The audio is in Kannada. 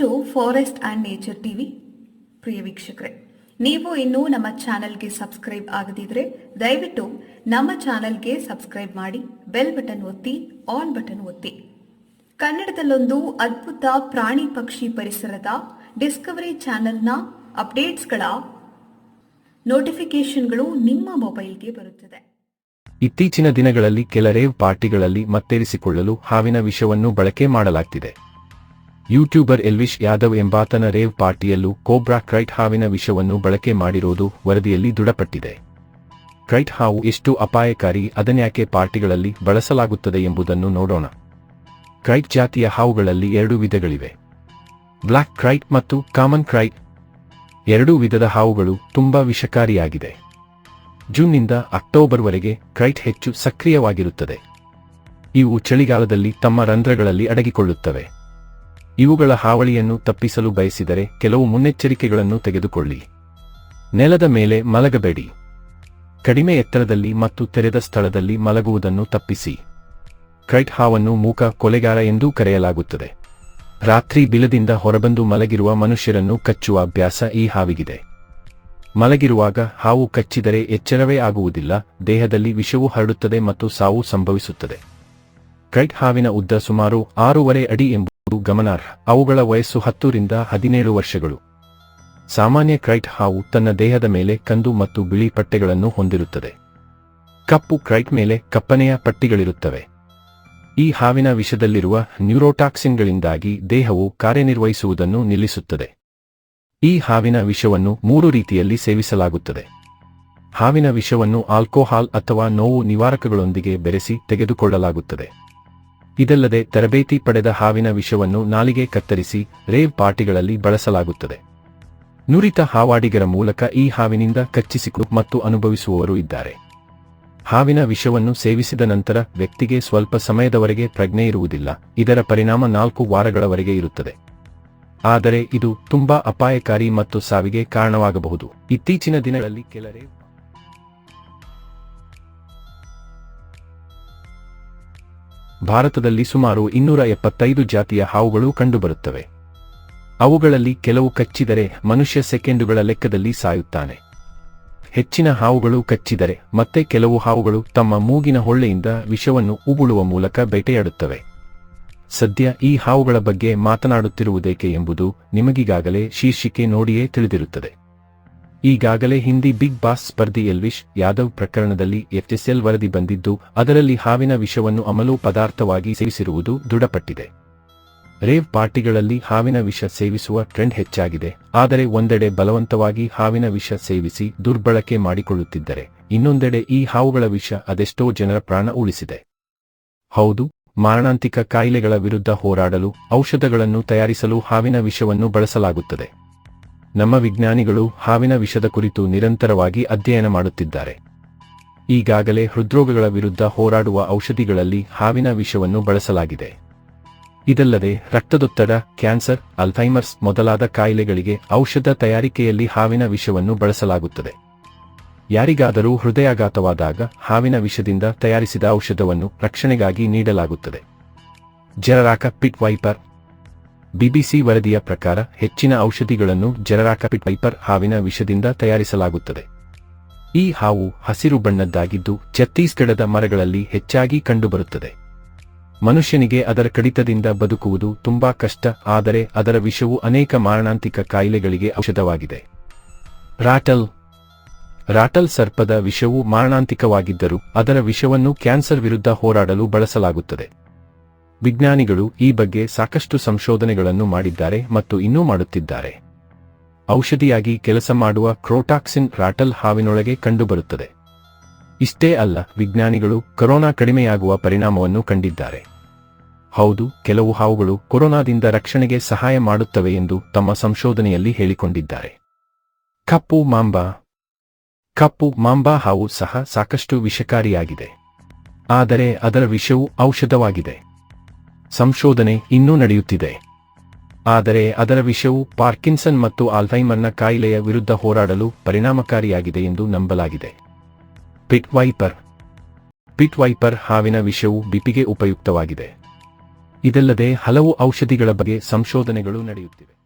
To forest and nature TV ಪ್ರಿಯ ವೀಕ್ಷಕರೇ, ನೀವು ಇನ್ನೂ ನಮ್ಮ ಚಾನಲ್ಗೆ ಸಬ್ಸ್ಕ್ರೈಬ್ ಆಗದಿದ್ರೆ ದಯವಿಟ್ಟು ನಮ್ಮ ಚಾನಲ್ಗೆ ಸಬ್ಸ್ಕ್ರೈಬ್ ಮಾಡಿ, ಬೆಲ್ ಬಟನ್ ಒತ್ತಿ, ಆಲ್ ಬಟನ್ ಒತ್ತಿ. ಕನ್ನಡದಲ್ಲೊಂದು ಅದ್ಭುತ ಪ್ರಾಣಿ ಪಕ್ಷಿ ಪರಿಸರದ ಡಿಸ್ಕವರಿ ಚಾನೆಲ್ನ ಅಪ್ಡೇಟ್ಸ್ಗಳ ನೋಟಿಫಿಕೇಶನ್ಗಳು ನಿಮ್ಮ ಮೊಬೈಲ್ಗೆ ಬರುತ್ತದೆ. ಇತ್ತೀಚಿನ ದಿನಗಳಲ್ಲಿ ಕೆಲ ರೇವ್ ಪಾರ್ಟಿಗಳಲ್ಲಿ ಮತ್ತೇರಿಸಿಕೊಳ್ಳಲು ಹಾವಿನ ವಿಷವನ್ನು ಬಳಕೆ ಮಾಡಲಾಗ್ತಿದೆ. ಯೂಟ್ಯೂಬರ್ ಎಲ್ವಿಶ್ ಯಾದವ್ ಎಂಬಾತನ ರೇವ್ ಪಾರ್ಟಿಯಲ್ಲೂ ಕೋಬ್ರಾ ಕ್ರೈಟ್ ಹಾವಿನ ವಿಷವನ್ನು ಬಳಕೆ ಮಾಡಿರುವುದು ವರದಿಯಲ್ಲಿ ದೃಢಪಟ್ಟಿದೆ. ಕ್ರೈಟ್ ಹಾವು ಎಷ್ಟು ಅಪಾಯಕಾರಿ, ಅದನ್ಯಾಕೆ ಪಾರ್ಟಿಗಳಲ್ಲಿ ಬಳಸಲಾಗುತ್ತದೆ ಎಂಬುದನ್ನು ನೋಡೋಣ. ಕ್ರೈಟ್ ಜಾತಿಯ ಹಾವುಗಳಲ್ಲಿ ಎರಡು ವಿಧಗಳಿವೆ. ಬ್ಲ್ಯಾಕ್ ಕ್ರೈಟ್ ಮತ್ತು ಕಾಮನ್ ಕ್ರೈಟ್ ಎರಡೂ ವಿಧದ ಹಾವುಗಳು ತುಂಬಾ ವಿಷಕಾರಿಯಾಗಿದೆ. ಜೂನ್ನಿಂದ ಅಕ್ಟೋಬರ್ವರೆಗೆ ಕ್ರೈಟ್ ಹೆಚ್ಚು ಸಕ್ರಿಯವಾಗಿರುತ್ತದೆ. ಇವು ಚಳಿಗಾಲದಲ್ಲಿ ತಮ್ಮ ರಂಧ್ರಗಳಲ್ಲಿ ಅಡಗಿಕೊಳ್ಳುತ್ತವೆ. ಇವುಗಳ ಹಾವಳಿಯನ್ನು ತಪ್ಪಿಸಲು ಬಯಸಿದರೆ ಕೆಲವು ಮುನ್ನೆಚ್ಚರಿಕೆಗಳನ್ನು ತೆಗೆದುಕೊಳ್ಳಿ. ನೆಲದ ಮೇಲೆ ಮಲಗಬೇಡಿ. ಕಡಿಮೆ ಎತ್ತರದಲ್ಲಿ ಮತ್ತು ತೆರೆದ ಸ್ಥಳದಲ್ಲಿ ಮಲಗುವುದನ್ನು ತಪ್ಪಿಸಿ. ಕ್ರೈಟ್ ಹಾವನ್ನು ಮೂಕ, ಕೊಲೆಗಾರ ಎಂದೂ ಕರೆಯಲಾಗುತ್ತದೆ. ರಾತ್ರಿ ಬಿಲದಿಂದ ಹೊರಬಂದು ಮಲಗಿರುವ ಮನುಷ್ಯರನ್ನು ಕಚ್ಚುವ ಅಭ್ಯಾಸ ಈ ಹಾವಿಗಿದೆ. ಮಲಗಿರುವಾಗ ಹಾವು ಕಚ್ಚಿದರೆ ಎಚ್ಚರವೇ ಆಗುವುದಿಲ್ಲ, ದೇಹದಲ್ಲಿ ವಿಷವು ಹರಡುತ್ತದೆ ಮತ್ತು ಸಾವು ಸಂಭವಿಸುತ್ತದೆ. ಕ್ರೈಟ್ ಹಾವಿನ ಉದ್ದ ಸುಮಾರು ಆರೂವರೆ ಅಡಿ ಎಂಬುದು ಗಮನಾರ್ಹ. ಅವುಗಳ ವಯಸ್ಸು ಹತ್ತರಿಂದ ಹದಿನೇಳು ವರ್ಷಗಳು. ಸಾಮಾನ್ಯ ಕ್ರೈಟ್ ಹಾವು ತನ್ನ ದೇಹದ ಮೇಲೆ ಕಂದು ಮತ್ತು ಬಿಳಿ ಪಟ್ಟೆಗಳನ್ನು ಹೊಂದಿರುತ್ತದೆ. ಕಪ್ಪು ಕ್ರೈಟ್ ಮೇಲೆ ಕಪ್ಪನೆಯ ಪಟ್ಟಿಗಳಿರುತ್ತವೆ. ಈ ಹಾವಿನ ವಿಷದಲ್ಲಿರುವ ನ್ಯೂರೋಟಾಕ್ಸಿನ್ಗಳಿಂದಾಗಿ ದೇಹವು ಕಾರ್ಯನಿರ್ವಹಿಸುವುದನ್ನು ನಿಲ್ಲಿಸುತ್ತದೆ. ಈ ಹಾವಿನ ವಿಷವನ್ನು ಮೂರು ರೀತಿಯಲ್ಲಿ ಸೇವಿಸಲಾಗುತ್ತದೆ. ಹಾವಿನ ವಿಷವನ್ನು ಆಲ್ಕೋಹಾಲ್ ಅಥವಾ ನೋವು ನಿವಾರಕಗಳೊಂದಿಗೆ ಬೆರೆಸಿ ತೆಗೆದುಕೊಳ್ಳಲಾಗುತ್ತದೆ. ಇದಲ್ಲದೆ ತರಬೇತಿ ಪಡೆದ ಹಾವಿನ ವಿಷವನ್ನು ನಾಲಿಗೆ ಕತ್ತರಿಸಿ ರೇವ್ ಪಾರ್ಟಿಗಳಲ್ಲಿ ಬಳಸಲಾಗುತ್ತದೆ. ನುರಿತ ಹಾವಾಡಿಗರ ಮೂಲಕ ಈ ಹಾವಿನಿಂದ ಕಚ್ಚಿಸಿಕೊಂಡು ಮತ್ತು ಅನುಭವಿಸುವವರು ಇದ್ದಾರೆ. ಹಾವಿನ ವಿಷವನ್ನು ಸೇವಿಸಿದ ನಂತರ ವ್ಯಕ್ತಿಗೆ ಸ್ವಲ್ಪ ಸಮಯದವರೆಗೆ ಪ್ರಜ್ಞೆ ಇರುವುದಿಲ್ಲ, ಇದರ ಪರಿಣಾಮ ನಾಲ್ಕು ವಾರಗಳವರೆಗೆ ಇರುತ್ತದೆ. ಆದರೆ ಇದು ತುಂಬಾ ಅಪಾಯಕಾರಿ ಮತ್ತು ಸಾವಿಗೆ ಕಾರಣವಾಗಬಹುದು. ಇತ್ತೀಚಿನ ದಿನಗಳಲ್ಲಿ ಕೆಲರೇ ಭಾರತದಲ್ಲಿ ಸುಮಾರು ಇನ್ನೂರ ಎಪ್ಪತ್ತೈದು ಜಾತಿಯ ಹಾವುಗಳು ಕಂಡುಬರುತ್ತವೆ. ಅವುಗಳಲ್ಲಿ ಕೆಲವು ಕಚ್ಚಿದರೆ ಮನುಷ್ಯ ಸೆಕೆಂಡುಗಳ ಲೆಕ್ಕದಲ್ಲಿ ಸಾಯುತ್ತಾನೆ. ಹೆಚ್ಚಿನ ಹಾವುಗಳು ಕಚ್ಚಿದರೆ ಮತ್ತೆ ಕೆಲವು ಹಾವುಗಳು ತಮ್ಮ ಮೂಗಿನ ಹೊಳ್ಳೆಯಿಂದ ವಿಷವನ್ನು ಉಗುಳುವ ಮೂಲಕ ಬೇಟೆಯಾಡುತ್ತವೆ. ಸದ್ಯ ಈ ಹಾವುಗಳ ಬಗ್ಗೆ ಮಾತನಾಡುತ್ತಿರುವುದೇಕೆ ಎಂಬುದು ನಿಮಗೀಗಾಗಲೇ ಶೀರ್ಷಿಕೆ ನೋಡಿಯೇ ತಿಳಿದಿರುತ್ತದೆ. ಈಗಾಗಲೇ ಹಿಂದಿ ಬಿಗ್ ಬಾಸ್ ಸ್ಪರ್ಧಿ ಎಲ್ವಿಶ್ ಯಾದವ್ ಪ್ರಕರಣದಲ್ಲಿ ಎಫ್ಎಸ್ಎಲ್ ವರದಿ ಬಂದಿದ್ದು, ಅದರಲ್ಲಿ ಹಾವಿನ ವಿಷವನ್ನು ಅಮಲು ಪದಾರ್ಥವಾಗಿ ಸೇವಿಸಿರುವುದು ದೃಢಪಟ್ಟಿದೆ. ರೇವ್ ಪಾರ್ಟಿಗಳಲ್ಲಿ ಹಾವಿನ ವಿಷ ಸೇವಿಸುವ ಟ್ರೆಂಡ್ ಹೆಚ್ಚಾಗಿದೆ, ಆದರೆ ಒಂದೆಡೆ ಬಲವಂತವಾಗಿ ಹಾವಿನ ವಿಷ ಸೇವಿಸಿ ದುರ್ಬಳಕೆ ಮಾಡಿಕೊಳ್ಳುತ್ತಿದ್ದರೆ, ಇನ್ನೊಂದೆಡೆ ಈ ಹಾವುಗಳ ವಿಷ ಅದೆಷ್ಟೋ ಜನರ ಪ್ರಾಣ ಉಳಿಸಿದೆ. ಹೌದು, ಮಾರಣಾಂತಿಕ ಕಾಯಿಲೆಗಳ ವಿರುದ್ಧ ಹೋರಾಡಲು ಔಷಧಗಳನ್ನು ತಯಾರಿಸಲು ಹಾವಿನ ವಿಷವನ್ನು ಬಳಸಲಾಗುತ್ತದೆ. ನಮ್ಮ ವಿಜ್ಞಾನಿಗಳು ಹಾವಿನ ವಿಷದ ಕುರಿತು ನಿರಂತರವಾಗಿ ಅಧ್ಯಯನ ಮಾಡುತ್ತಿದ್ದಾರೆ. ಈಗಾಗಲೇ ಹೃದ್ರೋಗಗಳ ವಿರುದ್ಧ ಹೋರಾಡುವ ಔಷಧಿಗಳಲ್ಲಿ ಹಾವಿನ ವಿಷವನ್ನು ಬಳಸಲಾಗಿದೆ. ಇದಲ್ಲದೆ ರಕ್ತದೊತ್ತಡ, ಕ್ಯಾನ್ಸರ್ ಅಲ್ಫೈಮರ್ಸ್ ಮೊದಲಾದ ಕಾಯಿಲೆಗಳಿಗೆ ಔಷಧ ತಯಾರಿಕೆಯಲ್ಲಿ ಹಾವಿನ ವಿಷವನ್ನು ಬಳಸಲಾಗುತ್ತದೆ. ಯಾರಿಗಾದರೂ ಹೃದಯಾಘಾತವಾದಾಗ ಹಾವಿನ ವಿಷದಿಂದ ತಯಾರಿಸಿದ ಔಷಧವನ್ನು ರಕ್ಷಣೆಗಾಗಿ ನೀಡಲಾಗುತ್ತದೆ. ಜರರಾಕ ಪಿಟ್ ವೈಪರ್ ಬಿಬಿಸಿ ವರದಿಯ ಪ್ರಕಾರ ಹೆಚ್ಚಿನ ಔಷಧಿಗಳನ್ನು ಜರರಾಕಪಿಟ್ ಪೈಪರ್ ಹಾವಿನ ವಿಷದಿಂದ ತಯಾರಿಸಲಾಗುತ್ತದೆ. ಈ ಹಾವು ಹಸಿರು ಬಣ್ಣದ್ದಾಗಿದ್ದು ಛತ್ತೀಸ್ಗಢದ ಮರಗಳಲ್ಲಿ ಹೆಚ್ಚಾಗಿ ಕಂಡುಬರುತ್ತದೆ. ಮನುಷ್ಯನಿಗೆ ಅದರ ಕಡಿತದಿಂದ ಬದುಕುವುದು ತುಂಬಾ ಕಷ್ಟ, ಆದರೆ ಅದರ ವಿಷವು ಅನೇಕ ಮಾರಣಾಂತಿಕ ಕಾಯಿಲೆಗಳಿಗೆ ಔಷಧವಾಗಿದೆ. ರಾಟಲ್ ರಾಟಲ್ ಸರ್ಪದ ವಿಷವು ಮಾರಣಾಂತಿಕವಾಗಿದ್ದರೂ ಅದರ ವಿಷವನ್ನು ಕ್ಯಾನ್ಸರ್ ವಿರುದ್ಧ ಹೋರಾಡಲು ಬಳಸಲಾಗುತ್ತದೆ. ವಿಜ್ಞಾನಿಗಳು ಈ ಬಗ್ಗೆ ಸಾಕಷ್ಟು ಸಂಶೋಧನೆಗಳನ್ನು ಮಾಡಿದ್ದಾರೆ ಮತ್ತು ಇನ್ನೂ ಮಾಡುತ್ತಿದ್ದಾರೆ. ಔಷಧಿಯಾಗಿ ಕೆಲಸ ಮಾಡುವ ಕ್ರೋಟಾಕ್ಸಿನ್ ರಾಟಲ್ ಹಾವಿನೊಳಗೆ ಕಂಡುಬರುತ್ತದೆ. ಇಷ್ಟೇ ಅಲ್ಲ, ವಿಜ್ಞಾನಿಗಳು ಕೊರೋನಾ ಕಡಿಮೆಯಾಗುವ ಪರಿಣಾಮವನ್ನು ಕಂಡಿದ್ದಾರೆ. ಹೌದು, ಕೆಲವು ಹಾವುಗಳು ಕೊರೋನಾದಿಂದ ರಕ್ಷಣೆಗೆ ಸಹಾಯ ಮಾಡುತ್ತವೆ ಎಂದು ತಮ್ಮ ಸಂಶೋಧನೆಯಲ್ಲಿ ಹೇಳಿಕೊಂಡಿದ್ದಾರೆ. ಕಪ್ಪು ಮಾಂಬಾ. ಕಪ್ಪು ಮಾಂಬಾ ಹಾವು ಸಹ ಸಾಕಷ್ಟು ವಿಷಕಾರಿಯಾಗಿದೆ. ಆದರೆ ಅದರ ವಿಷವು ಔಷಧವಾಗಿದೆ. ಸಂಶೋಧನೆ ಇನ್ನೂ ನಡೆಯುತ್ತಿದೆ. ಆದರೆ ಅದರ ವಿಷವು ಪಾರ್ಕಿನ್ಸನ್ ಮತ್ತು ಆಲ್ಫೈಮರ್ನ ಕಾಯಿಲೆಯ ವಿರುದ್ಧ ಹೋರಾಡಲು ಪರಿಣಾಮಕಾರಿಯಾಗಿದೆ ಎಂದು ನಂಬಲಾಗಿದೆ. ಪಿಟ್ ವೈಪರ್ ಪಿಟ್ ವೈಪರ್ ಹಾವಿನ ವಿಷವು ಬಿಪಿಗೆ ಉಪಯುಕ್ತವಾಗಿದೆ. ಇದಲ್ಲದೆ ಹಲವು ಔಷಧಿಗಳ ಬಗ್ಗೆ ಸಂಶೋಧನೆಗಳು ನಡೆಯುತ್ತಿವೆ.